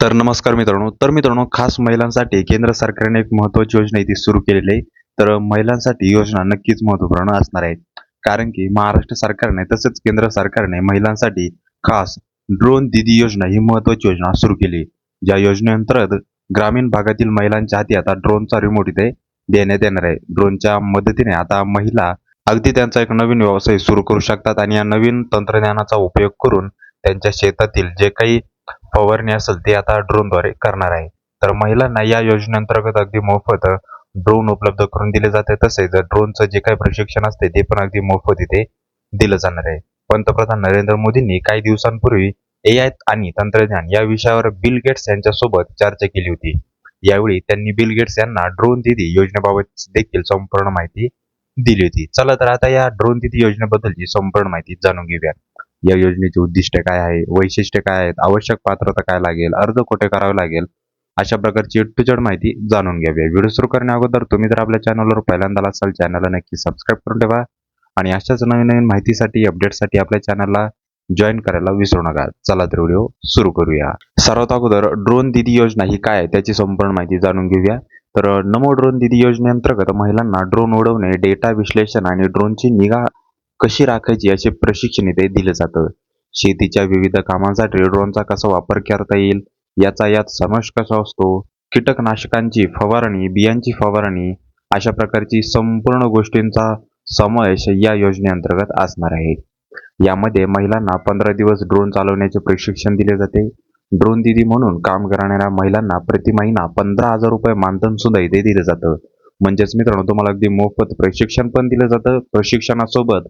तर नमस्कार मित्रांनो. तर मित्रांनो खास महिलांसाठी केंद्र सरकारने एक महत्वाची योजना इथे सुरू केलेली आहे. तर महिलांसाठी योजना नक्कीच महत्त्वपूर्ण असणार आहे. कारण की महाराष्ट्र सरकारने तसेच केंद्र सरकारने महिलांसाठी खास ड्रोन दीदी योजना ही महत्वाची योजना सुरू केली ज्या योजनेअंतर्गत ग्रामीण भागातील महिलांच्या हाती आता ड्रोनचा रिमोट इथे देण्यात येणार आहे. ड्रोनच्या मदतीने आता महिला अगदी त्यांचा एक नवीन व्यवसाय सुरू करू शकतात आणि या नवीन तंत्रज्ञानाचा उपयोग करून त्यांच्या शेतातील जे काही फवारणी असेल ते आता ड्रोनद्वारे करणार आहे. तर महिलांना या योजनेअंतर्गत अगदी मोफत ड्रोन उपलब्ध करून दिले जाते. तसेच ड्रोनचं जे काही प्रशिक्षण असते ते पण अगदी मोफत इथे दिलं जाणार आहे. पंतप्रधान नरेंद्र मोदींनी काही दिवसांपूर्वी ए आय आणि तंत्रज्ञान या विषयावर बिल गेट्स यांच्यासोबत चर्चा केली होती. यावेळी त्यांनी बिल गेट्स यांना ड्रोन दिदी योजनेबाबत देखील संपूर्ण माहिती दिली होती. चला तर आता या ड्रोन दिदी योजनेबद्दलची संपूर्ण माहिती जाणून घेऊया या योजनेचे उद्दिष्ट काय आहे? वैशिष्ट्य काय आहेत? आवश्यक पात्रता काय लागेल? अर्ज कुठे करावे लागेल? अशा प्रकारची टू जड माहिती जाणून घ्यावी. व्हिडिओ सुरू करण्या अगोदर तुम्ही जर आपल्या चॅनलवर पहिल्यांदा असाल चॅनलला नक्की सबस्क्राईब करून ठेवा आणि अशाच नवीन नवीन माहितीसाठी अपडेटसाठी आपल्या चॅनलला जॉईन करायला विसरू नका. चला तर व्हिडिओ सुरू करूया. सर्वात अगोदर ड्रोन दिदी योजना ही काय आहे त्याची संपूर्ण माहिती जाणून घेऊया. तर नमो ड्रोन दिदी योजनेअंतर्गत महिलांना ड्रोन उडवणे डेटा विश्लेषण आणि ड्रोनची निगा कशी राखायची असे प्रशिक्षण इथे दिलं जातं? शेतीच्या विविध कामांसाठी ड्रोनचा कसा वापर करता येईल? याचा यात समावेश कसा असतो? कीटकनाशकांची फवारणी बियांची फवारणी अशा प्रकारची संपूर्ण गोष्टींचा समावेश या योजनेअंतर्गत असणार आहे. यामध्ये महिलांना पंधरा दिवस ड्रोन चालवण्याचे प्रशिक्षण दिले जाते. ड्रोन दिदी म्हणून काम करणाऱ्या महिलांना प्रति महिना पंधरा हजार रुपये मानधन सुद्धा इथे दिलं जातं. म्हणजेच मित्रांनो तुम्हाला अगदी मोफत प्रशिक्षण पण दिलं जातं. प्रशिक्षणासोबत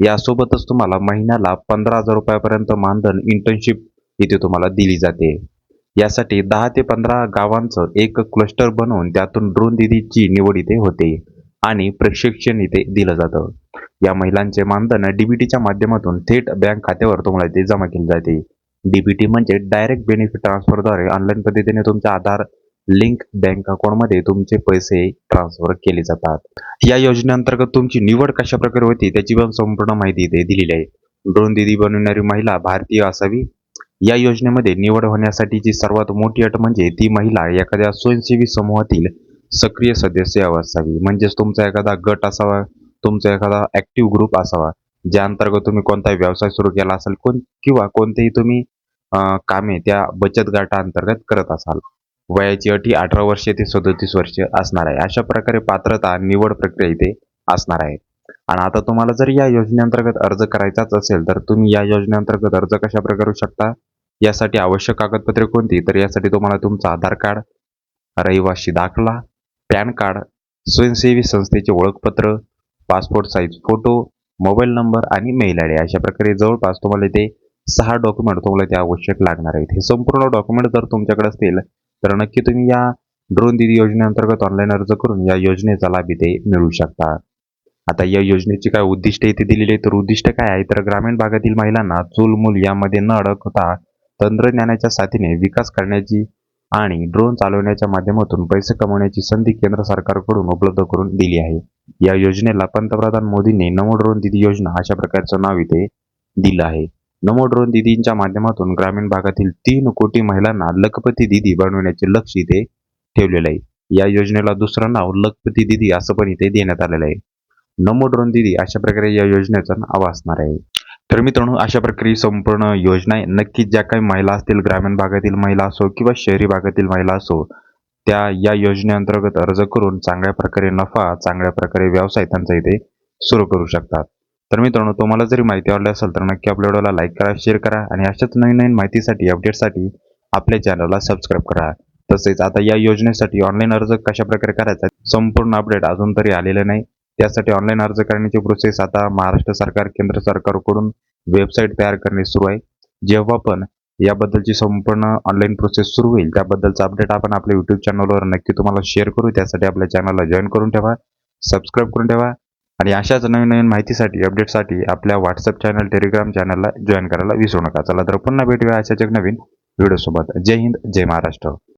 यासोबतच तुम्हाला महिन्याला पंधरा हजार रुपयापर्यंत मानधन इंटर्नशिप इथे तुम्हाला दिली जाते. यासाठी दहा ते पंधरा गावांचं एक क्लस्टर बनवून त्यातून ड्रोन दिदीची निवड इथे होते आणि प्रशिक्षण इथे दिलं जातं. या महिलांचे मानधन डीबीटीच्या माध्यमातून थेट बँक खात्यावर तुम्हाला इथे जमा केले जाते. डीबीटी म्हणजे डायरेक्ट बेनिफिट ट्रान्सफरद्वारे ऑनलाईन पद्धतीने तुमचा आधार लिंक बँक अकाउंटमध्ये तुमचे पैसे ट्रान्सफर केले जातात. या योजनेअंतर्गत तुमची निवड कशा प्रकारे होती त्याची पण संपूर्ण माहिती इथे दिलेली आहे. ड्रोन दिदी बनविणारी महिला भारतीय असावी. या योजनेमध्ये निवड होण्यासाठीची सर्वात मोठी अट म्हणजे ती महिला एखाद्या स्वयंसेवी समूहातील सक्रिय सदस्य असावी. म्हणजेच तुमचा एखादा गट असावा तुमचा एखादा ऍक्टिव्ह ग्रुप असावा ज्या अंतर्गत तुम्ही कोणताही व्यवसाय सुरू केला असेल कोण किंवा कोणतेही तुम्ही कामे त्या बचत गटाअंतर्गत करत असाल. वयाची अटी अठरा वर्षे ते सदोतीस वर्ष असणार आहे. अशा प्रकारे पात्रता निवड प्रक्रिया इथे असणार आहे. आणि आता तुम्हाला जर या योजनेअंतर्गत अर्ज करायचाच असेल तर तुम्ही या योजनेअंतर्गत अर्ज कशा प्रकारे करू शकता? यासाठी आवश्यक कागदपत्रे कोणती? तर यासाठी तुम्हाला तुमचं आधार कार्ड रहिवासी दाखला पॅन कार्ड स्वयंसेवी संस्थेचे ओळखपत्र passport size photo mobile number आणि मेल आय डी. अशा प्रकारे जवळपास तुम्हाला इथे सहा डॉक्युमेंट तुम्हाला ते आवश्यक लागणार आहेत. हे संपूर्ण डॉक्युमेंट जर तुमच्याकडे असतील तर नक्की तुम्ही या ड्रोन दिदी योजनेअंतर्गत ऑनलाईन अर्ज करून या योजनेचा लाभ इथे मिळू शकता. आता या योजनेची काय उद्दिष्ट इथे दिलेली आहे तर उद्दिष्ट काय आहे? तर ग्रामीण भागातील महिलांना चूलमूल यामध्ये न अडकता तंत्रज्ञानाच्या साथीने विकास करण्याची आणि ड्रोन चालवण्याच्या माध्यमातून पैसे कमवण्याची संधी केंद्र सरकारकडून उपलब्ध करून दिली आहे. या योजनेला पंतप्रधान मोदींनी नमो ड्रोन दिदी योजना अशा प्रकारचं नाव इथे दिलं आहे. नमो ड्रोन दिदींच्या माध्यमातून ग्रामीण भागातील तीन कोटी महिलांना लखपती दिदी बनवण्याचे लक्ष इथे ठेवलेलं आहे. या योजनेला दुसरं नाव लखपती दिदी असं पण इथे देण्यात आलेलं आहे. नमो ड्रोन दिदी अशा प्रकारे या योजनेचा नाव असणार आहे. तर मित्रांनो अशा प्रकारे संपूर्ण योजना आहे. नक्कीच ज्या काही महिला असतील ग्रामीण भागातील महिला असो किंवा शहरी भागातील महिला असो त्या या योजनेअंतर्गत अर्ज करून चांगल्या प्रकारे नफा चांगल्या प्रकारे व्यवसाय त्यांचा इथे सुरू करू शकतात. तर मित्रांनो तुम्हाला जरी माहिती आवडली असेल तर नक्की आपल्या व्हिडिओला लाईक करा शेअर करा आणि अशाच नवीन नवीन माहितीसाठी अपडेटसाठी आपल्या चॅनलला सबस्क्राईब करा. तसेच आता या योजनेसाठी ऑनलाईन अर्ज कशा प्रकारे करायचा संपूर्ण अपडेट अजून तरी आलेले नाही. त्यासाठी ऑनलाईन अर्ज करण्याची प्रोसेस आता महाराष्ट्र सरकार केंद्र सरकारकडून वेबसाईट तयार करणे सुरू आहे. जेव्हा पण याबद्दलची संपूर्ण ऑनलाईन प्रोसेस सुरू होईल त्याबद्दलचा अपडेट आपण आपल्या युट्यूब चॅनलवर नक्की तुम्हाला शेअर करू. त्यासाठी आपल्या चॅनलला जॉईन करून ठेवा सबस्क्राईब करून ठेवा. आणि अशाच नवीन नवीन माहितीसाठी अपडेटसाठी आपल्या व्हॉट्सअप चॅनल टेलिग्राम चॅनलला जॉईन करायला विसरू नका. चला तर पुन्हा भेटूया अशाच एक नवीन व्हिडिओसोबत जय हिंद जय महाराष्ट्र.